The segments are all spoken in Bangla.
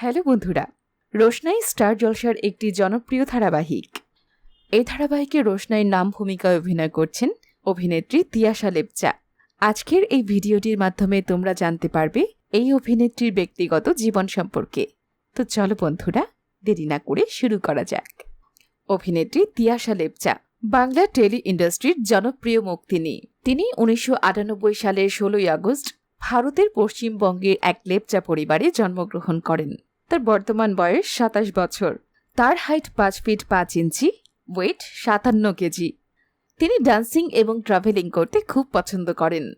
হ্যালো বন্ধুরা, রোশনাই স্টার জলসার একটি জনপ্রিয় ধারাবাহিক। এই ধারাবাহিকে রোশনাইয়ের নাম ভূমিকায় অভিনয় করছেন অভিনেত্রী তিয়াশা লেপচা। আজকের এই ভিডিওটির মাধ্যমে তোমরা জানতে পারবে এই অভিনেত্রীর ব্যক্তিগত জীবন সম্পর্কে। তো চলো বন্ধুরা, দেরি না করে শুরু করা যাক। অভিনেত্রী তিয়াশা লেপচা, বাংলা টেলি ইন্ডাস্ট্রির জনপ্রিয় মুখ তিনি তিনি উনিশশো আটানব্বই সালের ষোলোই আগস্ট ভারতের পশ্চিমবঙ্গের এক লেপচা পরিবারে জন্মগ্রহণ করেন। তার বর্তমান বয়স সাতাশ বছর। তার হাইট পাঁচ ফিট পাঁচ ইঞ্চি ওয়েট সাতান্ন কেজি। তিনি ডান্সিং এবং ট্রাভেলিং করতে খুব পছন্দ করেন।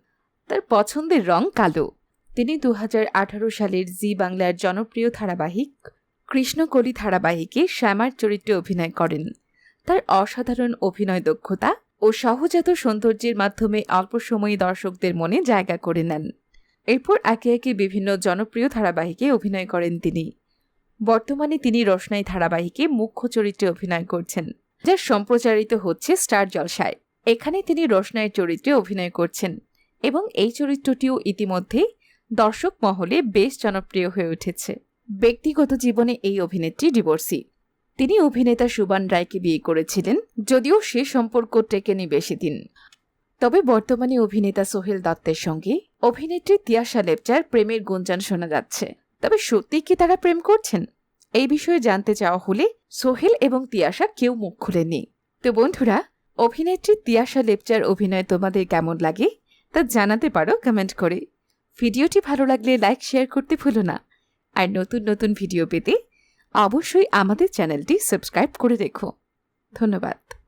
তার পছন্দের রং কালো। তিনি দু হাজার আঠারো সালের জি বাংলার জনপ্রিয় ধারাবাহিক কৃষ্ণকলি ধারাবাহিকে শ্যামার চরিত্রে অভিনয় করেন। তার অসাধারণ অভিনয় দক্ষতা ও সহজাত সৌন্দর্যের মাধ্যমে অল্প সময়ে দর্শকদের মনে জায়গা করে নেন। এরপর একে একে বিভিন্ন জনপ্রিয় ধারাবাহিকে অভিনয় করেন তিনি। বর্তমানে তিনি রসনাই ধারাবাহিকে মুখ্য চরিত্রে অভিনয় করছেন, যা সম্প্রচারিত হচ্ছে স্টার জলসায়। এখানে তিনি রসনায়ের চরিত্রে অভিনয় করছেন এবং এই চরিত্রটিও ইতিমধ্যে দর্শক মহলে বেশ জনপ্রিয় হয়ে উঠেছে। ব্যক্তিগত জীবনে এই অভিনেত্রী ডিভোর্সি। তিনি অভিনেতা সুবান রায়কে বিয়ে করেছিলেন, যদিও সে সম্পর্ক টেকেনি বেশি দিন তবে বর্তমানে অভিনেতা সোহেল দত্তের সঙ্গে অভিনেত্রী তিয়াশা লেপচার প্রেমের গুঞ্জন শোনা যাচ্ছে। তবে সত্যি কি তারা প্রেম করছেন? এই বিষয়ে জানতে চাওয়া হলে সোহেল এবং তিয়াশা কেউ মুখ খুলেনি তো বন্ধুরা, অভিনেত্রী তিয়াশা লেপচার অভিনয় তোমাদের কেমন লাগে তা জানাতে পারো কমেন্ট করে। ভিডিওটি ভালো লাগলে লাইক, শেয়ার করতে ভুলো না। আর নতুন নতুন ভিডিও পেতে অবশ্যই আমাদের চ্যানেলটি সাবস্ক্রাইব করে রেখো। ধন্যবাদ।